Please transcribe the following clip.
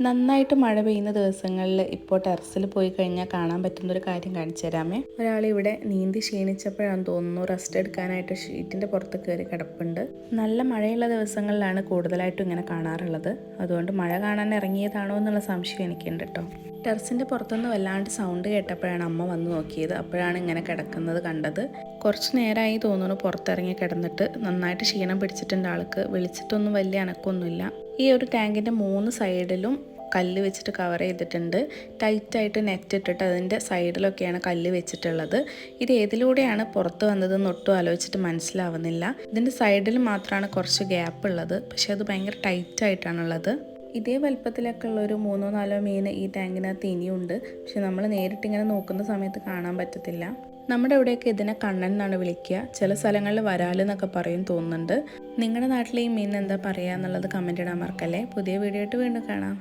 നന്നായിട്ട് മഴ പെയ്യുന്ന ദിവസങ്ങളിൽ ഇപ്പോൾ ടെറസിൽ പോയി കഴിഞ്ഞാൽ കാണാൻ പറ്റുന്ന ഒരു കാര്യം കാണിച്ചു തരാമേ. ഒരാൾ ഇവിടെ നീന്തി ക്ഷീണിച്ചപ്പോഴാണ് തോന്നുന്നു റെസ്റ്റ് എടുക്കാനായിട്ട് ഷീറ്റിന്റെ പുറത്ത് കയറി കിടപ്പുണ്ട്. നല്ല മഴയുള്ള ദിവസങ്ങളിലാണ് കൂടുതലായിട്ടും ഇങ്ങനെ കാണാറുള്ളത്. അതുകൊണ്ട് മഴ കാണാൻ ഇറങ്ങിയതാണോ എന്നുള്ള സംശയം എനിക്കുണ്ട് കേട്ടോ. ടെറസിന്റെ പുറത്തുനിന്ന് വല്ലാണ്ട് സൗണ്ട് കേട്ടപ്പോഴാണ് അമ്മ വന്ന് നോക്കിയത്. അപ്പോഴാണ് ഇങ്ങനെ കിടക്കുന്നത് കണ്ടത്. കുറച്ച് നേരമായി തോന്നുന്നു പുറത്തിറങ്ങി കിടന്നിട്ട് നന്നായിട്ട് ക്ഷീണം പിടിച്ചിട്ടുണ്ട് ആൾക്ക്. വിളിച്ചിട്ടൊന്നും വലിയ അനക്കൊന്നുമില്ല ഈ ഒരു ടാങ്കിന്റെ മൂന്ന് സൈഡിലും കല്ല് വെച്ചിട്ട് കവർ ചെയ്തിട്ടുണ്ട്. ടൈറ്റായിട്ട് നെറ്റ് ഇട്ടിട്ട് അതിന്റെ സൈഡിലൊക്കെയാണ് കല്ല് വെച്ചിട്ടുള്ളത്. ഇത് ഏതിലൂടെയാണ് പുറത്ത് വന്നതെന്ന് ഒട്ടും ആലോചിച്ചിട്ട് മനസ്സിലാവുന്നില്ല. ഇതിന്റെ സൈഡിൽ മാത്രമാണ് കുറച്ച് ഗ്യാപ്പ് ഉള്ളത്. പക്ഷേ അത് ഭയങ്കര ടൈറ്റായിട്ടാണുള്ളത് ഇതേ വലുപ്പത്തിലൊക്കെ ഉള്ള ഒരു മൂന്നോ നാലോ മീൻ ഈ ടാങ്കിനകത്ത് ഇനിയുണ്ട്. പക്ഷെ നമ്മൾ നേരിട്ട് ഇങ്ങനെ നോക്കുന്ന സമയത്ത് കാണാൻ പറ്റത്തില്ല. നമ്മുടെ ഇവിടെയൊക്കെ ഇതിനെ കണ്ണൻ എന്നാണ് വിളിക്കുക. ചില സ്ഥലങ്ങളിൽ വരാലെന്നൊക്കെ പറയും തോന്നുന്നുണ്ട്. നിങ്ങളുടെ നാട്ടിലെ ഈ മീൻ എന്താ പറയുക എന്നുള്ളത് കമന്റ് ഇടാൻ മറക്കല്ലേ? പുതിയ വീഡിയോ ആയിട്ട് വീണ്ടും കാണാം.